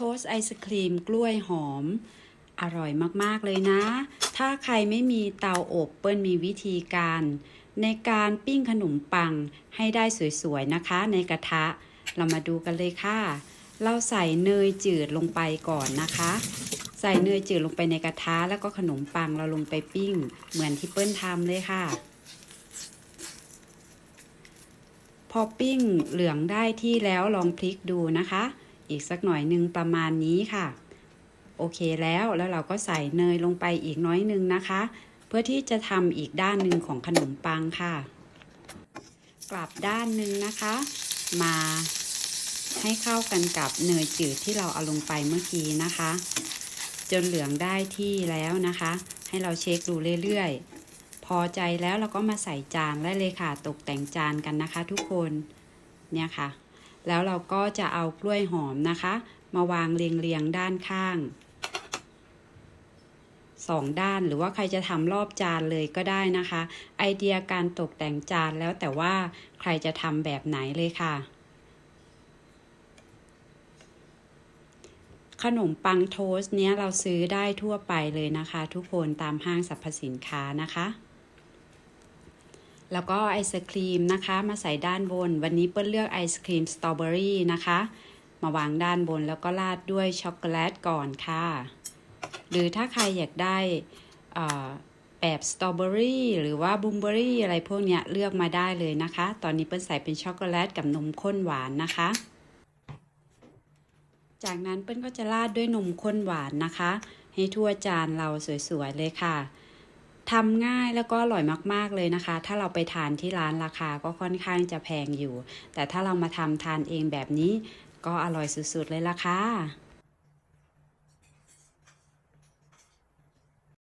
ทสไอศครีมกล้วยหอม อร่อยมาก ๆ เลยนะ ถ้าใครไม่มีเตาอบเปิ้ลมีวิธีการ ในการปิ้งขนมปังให้ได้สวย ๆ นะคะ ในกระทะ เรามาดูกันเลยค่ะ เราใส่เนยจืดลงไปก่อนนะคะ ใส่เนยจืดลงไปในกระทะ แล้วก็ขนมปังเราลงไปปิ้ง เหมือนที่เปิ้ลทำเลยค่ะพอปิ้งเหลืองได้ที่แล้วลองพลิกดูนะคะ อีกสักหน่อยหนึ่งประมาณนี้ค่ะ โอเคแล้วแล้วเราก็ใส่เนยลงไปอีกน้อยหนึ่งนะคะ เพื่อที่จะทำอีกด้านหนึ่งของขนมปังค่ะ กลับด้านหนึ่งนะคะ มาให้เข้ากันกับเนยจืดที่เราเอาลงไปเมื่อกี้นะคะ จนเหลืองได้ที่แล้วนะคะ ให้เราเช็คดูเรื่อยๆ พอใจแล้วเราก็มาใส่จานได้เลยค่ะ ตกแต่งจานกันนะคะทุกคนเนี่ยค่ะ แล้วเราก็จะเอากล้วยหอมนะคะ มาวางเรียงๆด้านข้างสองด้านหรือว่าใครจะทำรอบจานเลยก็ได้นะคะ ไอเดียการตกแต่งจานแล้วแต่ว่าใครจะทำแบบไหนเลยค่ะ ขนมปังโทสต์เนี้ยเราซื้อได้ทั่วไปเลยนะคะ ทุกคนตามห้างสรรพสินค้านะคะ แล้วก็ไอศครีมนะคะ มาใส่ด้านบน วันนี้เปิ้ลเลือกไอศครีมสตรอเบอรี่นะคะ มาวางด้านบนแล้วก็ราดด้วยช็อกโกแลตก่อนค่ะ หรือถ้าใครอยากได้แบบสตรอเบอรี่หรือว่าบูมเบอรี่อะไรพวกนี้เลือกมาได้เลยนะคะ ตอนนี้เปิ้ลใส่เป็นช็อกโกแลตกับนมข้นหวานนะคะ จากนั้นเปิ้ลก็จะราดด้วยนมข้นหวานนะคะ ให้ทั่วจานเราสวยๆเลยค่ะ ทำง่ายแล้วก็อร่อยมากๆเลยนะคะ ถ้าเราไปทานที่ร้านราคาก็ค่อนข้างจะแพงอยู่ แต่ถ้าเรามาทำทานเองแบบนี้ ก็อร่อยสุดๆเลยล่ะค่ะ